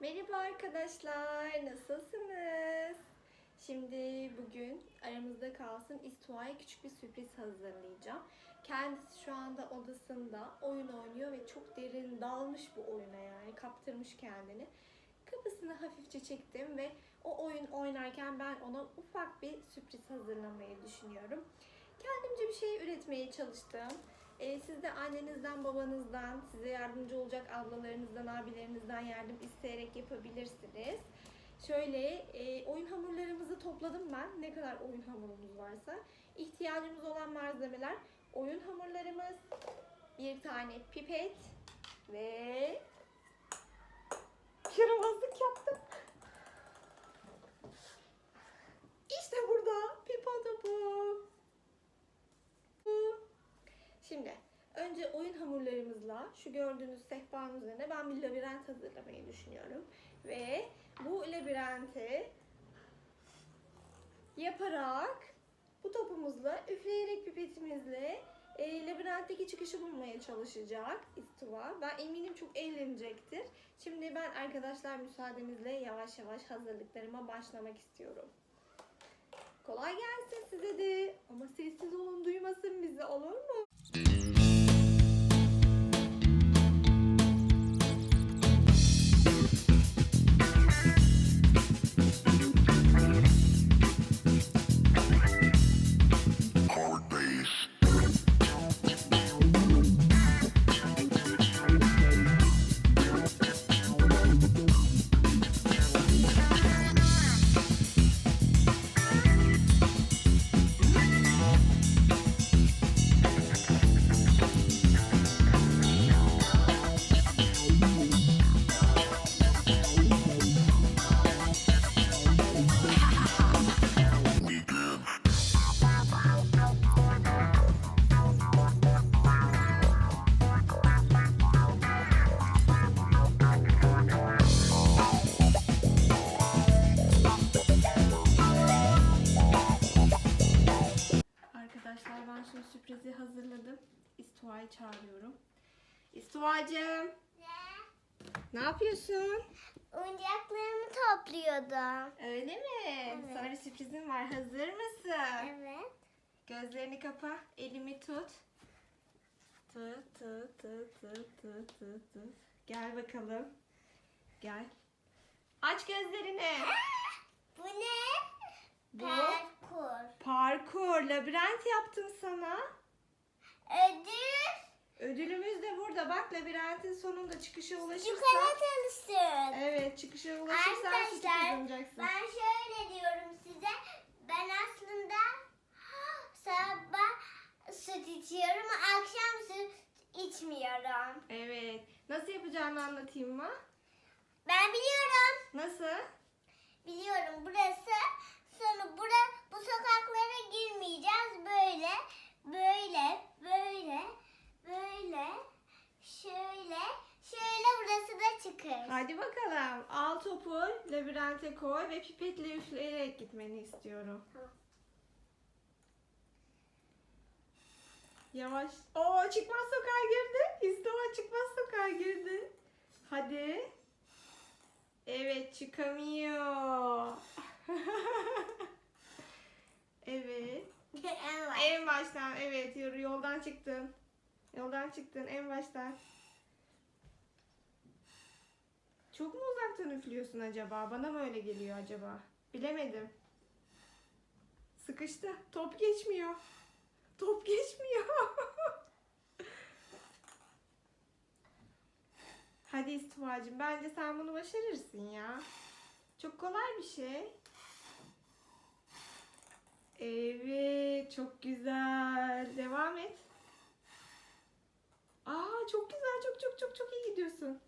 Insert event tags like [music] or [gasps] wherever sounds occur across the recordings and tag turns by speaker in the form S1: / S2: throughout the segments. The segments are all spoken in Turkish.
S1: Merhaba arkadaşlar, nasılsınız? Şimdi bugün aramızda kalsın İstua'ya küçük bir sürpriz hazırlayacağım. Kendisi şu anda odasında oyun oynuyor ve çok derin dalmış bu oyuna yani kaptırmış kendini. Kafasını hafifçe çektim ve o oyun oynarken ben ona ufak bir sürpriz hazırlamayı düşünüyorum. Kendimce bir şey üretmeye çalıştım. Ee, siz de annenizden, babanızdan, size yardımcı olacak ablalarınızdan, abilerinizden yardım isteyerek yapabilirsiniz. Şöyle e, oyun hamurlarımızı topladım ben. Ne kadar oyun hamurumuz varsa. İhtiyacımız olan malzemeler oyun hamurlarımız, bir tane pipet ve yaramazlık yaptım. İşte burada pipo topu. Şimdi önce oyun hamurlarımızla şu gördüğünüz sehpanın üzerine ben bir labirent hazırlamayı düşünüyorum. Ve bu labirenti yaparak bu topumuzla üfleyerek pipetimizle e, labirentteki çıkışı bulmaya çalışacak İstiva. Ben eminim çok eğlenecektir. Şimdi ben arkadaşlar müsaadenizle yavaş yavaş hazırlıklarıma başlamak istiyorum. Kolay gelsin size de. Ama sessiz olun duymasın bizi olur mu? Arkadaşlar ben şimdi sürprizi hazırladım. İstuva'yı çağırıyorum. İstuva'cığım ne yapıyorsun?
S2: Oyuncaklarımı topluyordum.
S1: Öyle mi?
S2: Evet.
S1: Sana bir sürprizim var. Hazır mısın?
S2: Evet.
S1: Gözlerini kapa. Elimi tut. Tut tut tut tut tut tut tut. Gel bakalım. Gel. Aç gözlerini. [laughs]
S2: Bu ne?
S1: Bu
S2: Parkur.
S1: parkur. Labirent yaptım sana.
S2: Ödül.
S1: Ödülümüz de burada. Bak labirentin sonunda çıkışa ulaşırsan.
S2: Çikolatalısı.
S1: Evet çıkışa ulaşırsan süt
S2: Arkadaşlar
S1: kazanacaksın.
S2: ben şöyle diyorum size. Ben aslında sabah süt içiyorum. Akşam süt içmiyorum.
S1: Evet. Nasıl yapacağını anlatayım mı?
S2: Ben biliyorum.
S1: Nasıl?
S2: Biliyorum burası. Sonra bura, bu sokaklara girmeyeceğiz. Böyle, böyle, böyle, böyle, şöyle, şöyle burası da çıkır.
S1: Hadi bakalım. Al topu labirente koy ve pipetle üfleyerek gitmeni istiyorum.
S2: Tamam.
S1: Yavaş. Oo çıkmaz sokağa girdi. İstova çıkmaz sokağa girdi. Hadi. Evet çıkamıyor. [laughs] evet.
S2: En var.
S1: En baştan evet yoldan çıktın. Yoldan çıktın en baştan. Çok mu uzaktan üflüyorsun acaba? Bana mı öyle geliyor acaba? Bilemedim. Sıkıştı. Top geçmiyor. Top geçmiyor. [laughs] Hadi İstifacığım bence sen bunu başarırsın ya. Çok kolay bir şey. Evet, çok güzel. Devam et. Aa, çok güzel. Çok çok çok çok iyi gidiyorsun.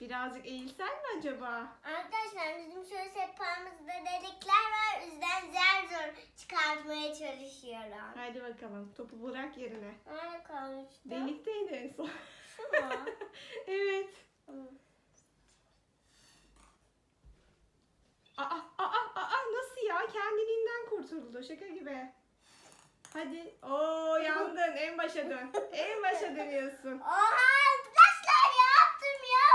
S1: Birazcık eğilsen mi acaba?
S2: Arkadaşlar bizim şöyle sehpamızda delikler var. Yüzden zar zor çıkartmaya çalışıyorum.
S1: Haydi bakalım. Topu bırak yerine.
S2: Nerede kalmıştı?
S1: Delikteydi en son. [laughs] Hadi. Oo yandın. En başa dön. En başa dönüyorsun. [laughs]
S2: Oha arkadaşlar yaptım ya.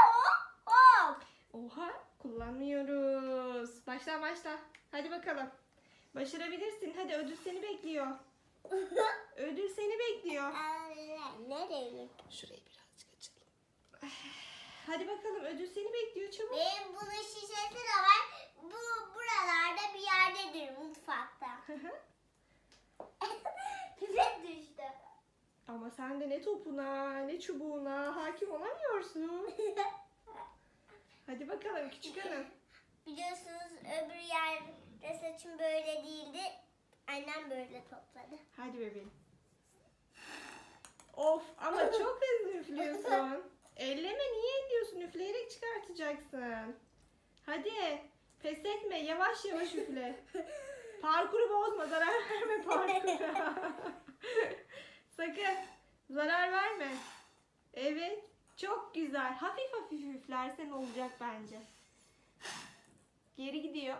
S2: Hop. Oha kullanmıyoruz.
S1: Başla başla. Hadi bakalım. Başarabilirsin. Hadi ödül seni bekliyor. [laughs] Ödül seni bekliyor.
S2: Nereye?
S1: Şurayı birazcık açalım. [sighs] Hadi bakalım ödül seni bekliyor çabuk.
S2: Benim bunun şişesi de var. Bu buralarda bir yerdedir mutfakta.
S1: Ama sen de ne topuna ne çubuğuna hakim olamıyorsun. [laughs] Hadi bakalım küçük hanım.
S2: Biliyorsunuz öbür yerde saçım böyle değildi. Annem böyle topladı.
S1: Hadi bebeğim. Of ama [laughs] çok hızlı üflüyorsun. Elleme niye elliyorsun? Üfleyerek çıkartacaksın. Hadi pes etme yavaş yavaş üfle. [laughs] Parkuru bozma zarar verme parkura. Sakın zarar verme. Evet çok güzel. Hafif hafif üflersen olacak bence. Geri gidiyor.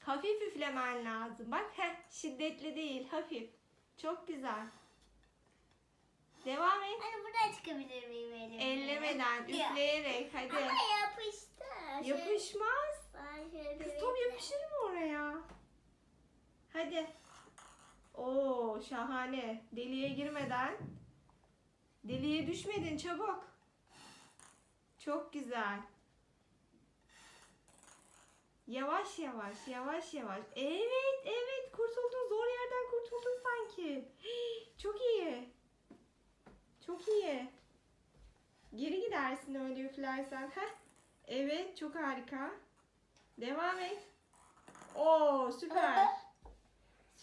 S1: Hafif üflemen lazım. Bak heh, şiddetli değil hafif. Çok güzel. Devam et.
S2: Hani buradan çıkabilir miyim elimle?
S1: Ellemeden,
S2: Yok.
S1: üfleyerek hadi.
S2: Ama yapıştı.
S1: Yapışmaz. Kız top yapışır mı oraya? Hadi. Oo şahane. Deliğe girmeden. Deliğe düşmedin çabuk. Çok güzel. Yavaş yavaş, yavaş yavaş. Evet, evet. Kurtuldun. Zor yerden kurtuldun sanki. [gasps] Çok iyi. Çok iyi. Geri gidersin öyle üflersen. Heh. Evet, çok harika. Devam et. Oo, süper. [laughs]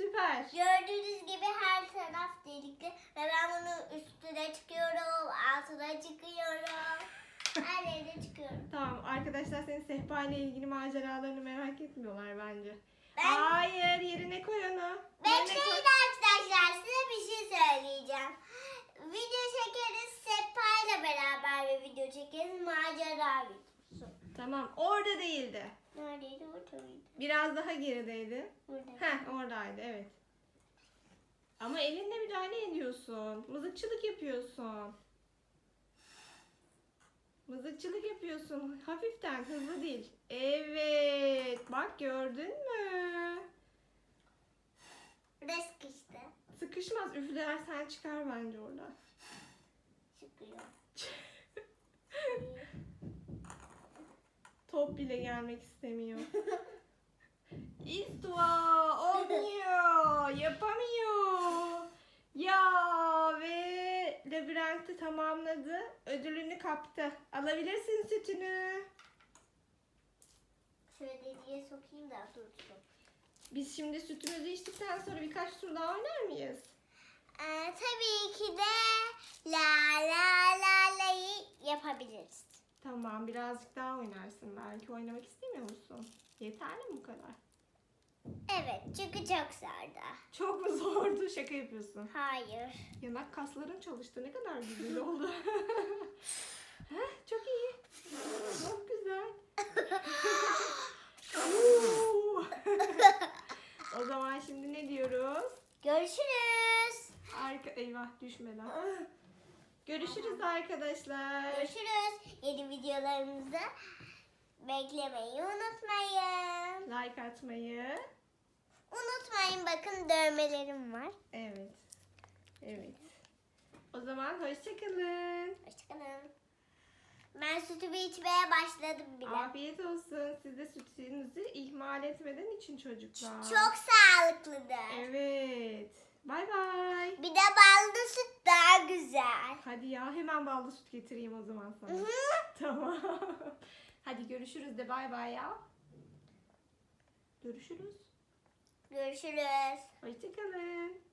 S1: Süper.
S2: Gördüğünüz gibi her taraf delikli ve ben bunun üstüne çıkıyorum, altına çıkıyorum. Her yere çıkıyorum.
S1: Tamam, arkadaşlar senin sehpa ile ilgili maceralarını merak etmiyorlar bence.
S2: Ben-
S1: Hayır, yerine koy onu. Yerine
S2: Bekleyin
S1: koy.
S2: arkadaşlar size bir şey söyleyeceğim. Video çekeriz Sepa ile beraber bir video çekeriz macera videosu.
S1: Tamam, orada değildi.
S2: Neredeydi orada mıydı?
S1: Biraz daha gerideydi.
S2: Burada.
S1: Heh, oradaydı, evet. Ama elinle müdahale ediyorsun. Mızıkçılık yapıyorsun. Mızıkçılık yapıyorsun. Hafiften, hızlı değil. Evet. Bak gördün mü?
S2: Burada sıkıştı.
S1: Sıkışmaz. Üflersen çıkar bence oradan.
S2: Çıkıyor. [laughs]
S1: Top bile gelmek istemiyor. [laughs] İstua olmuyor. Yapamıyor. Ya ve labirenti tamamladı. Ödülünü kaptı. Alabilirsin sütünü.
S2: Şöyle deliğe sokayım da dursun.
S1: Biz şimdi sütümüzü içtikten sonra birkaç tur daha oynar mıyız?
S2: Ee, tabii ki de la la la la'yı yapabiliriz.
S1: Tamam birazcık daha oynarsın belki. Oynamak istemiyor musun? Yeterli mi bu kadar?
S2: Evet çünkü çok zordu.
S1: Çok mu zordu? Şaka yapıyorsun.
S2: Hayır.
S1: Yanak kasların çalıştı. Ne kadar güzel oldu. [laughs] Heh, çok iyi. Çok güzel. [laughs] Oo. [laughs] o zaman şimdi ne diyoruz?
S2: Görüşürüz.
S1: Arka eyvah düşmeden. Görüşürüz arkadaşlar.
S2: Görüşürüz. Yeni videolarımızı beklemeyi unutmayın.
S1: Like atmayı.
S2: Unutmayın bakın dövmelerim var.
S1: Evet. Evet. O zaman hoşçakalın.
S2: Hoşçakalın. Ben sütümü içmeye başladım bile.
S1: Afiyet olsun. Siz de sütünüzü ihmal etmeden için çocuklar.
S2: Çok sağlıklıdır.
S1: Evet. Bay bay.
S2: Bir de ballı süt daha güzel.
S1: Hadi ya hemen ballı süt getireyim o zaman sana. Tamam. [laughs] Hadi görüşürüz de bay bay ya. Görüşürüz.
S2: Görüşürüz.
S1: Hoşçakalın.